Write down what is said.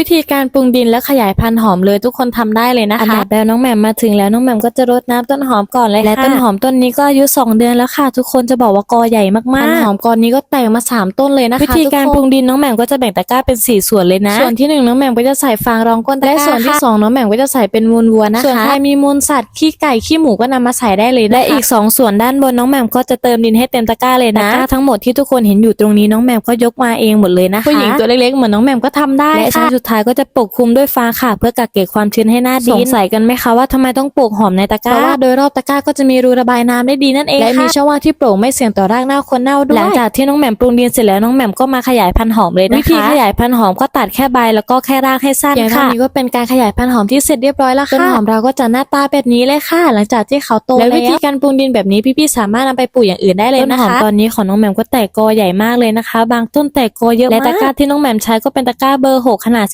วิธีการปรุงดินและขยายพันธุ์หอมเลยทุกคนทำได้เลยนะคะอันดับแรกน้องแหม่มมาถึงแล้วน้องแหม่มก็จะรดน้ำต้นหอมก่อนเลยค่ะและต้นหอมต้นนี้ก็อายุสองเดือนแล้วค่ะ ทุกคนจะบอกว่ากอใหญ่มากๆพันธุ์หอมกอนี้ก็แตกมาสามต้นเลยนะคะวิธีการปรุงดินน้องแหม่มก็จะแบ่งตะกร้าเป็นสี่ส่วนเลยนะ ส่วนที่หนึ่งน้องแหม่มก็จะใส่ฟางรองก้นตะกร้าและส่วนที่สองน้องแหม่มก็จะใส่เป็นมูลวัวนะคะส่วนใครมีมูลสัตว์ขี้ไก่ขี้หมูก็นำมาใส่ได้เลยและอีกสองส่วนด้านบนน้องแหม่มก็จะเติมดินให้เต็มตะกร้าเลยนะตะกร้าทั้งหมดที่ทุกคนเห็นอยู่ตรงนี้น้องแหม่มก็ยกมาเองหมดเลยนะคะผู้หญิงตัวเล็กๆเหมือนน้องแหม่มก็ทำได้และชั้นสุดท้ายก็จะปกคลุมด้วยฟางค่ะ เพื่อกักเก็บความชื้นให้หน้าดินสงสัยกันไหมคะว่าทำไมต้องปลูกหอมในตะกร้าเพราะว่าโดยรอบตะกร้าก็จะมีรูระบายน้ำได้ดีนั่นเองและมีช่องว่างที่โปร่งไม่เสี่ยงต่อรากเน่าคนเน่าด้วยหลังจากที่น้องแหม่มปรุงดินเสร็จแล้วน้องแหม่มก็มาขยายพันธุ์หอมเลยนะคะวิธีขยายพันธุ์หอมก็ตัดแค่ใบแล้วก็แค่รากให้สั้นค่ะนี้ก็เป็นการขยายพันธุ์หอมที่เสร็จเรียบร้อยแล้วค่ะต้นหอมเราก็จะหน้าตาแบบนี้เลยค่ะ หลังจากที่เขาโตแล้ววิธีการปรุงดินแบบนี้พี่ๆสามารถนำไปปลูกอย่างอื่นได้เลยนะคะต้นหอมตอนนี้ของน้องแหม่มก็แตกกอใหญ่มากเลยนะคะ บางต้นแตกกอเยอะมากและตะกร้าที่น้องแหม่มใช้ก็เป็นตะกร้าเบอร์หกขนาด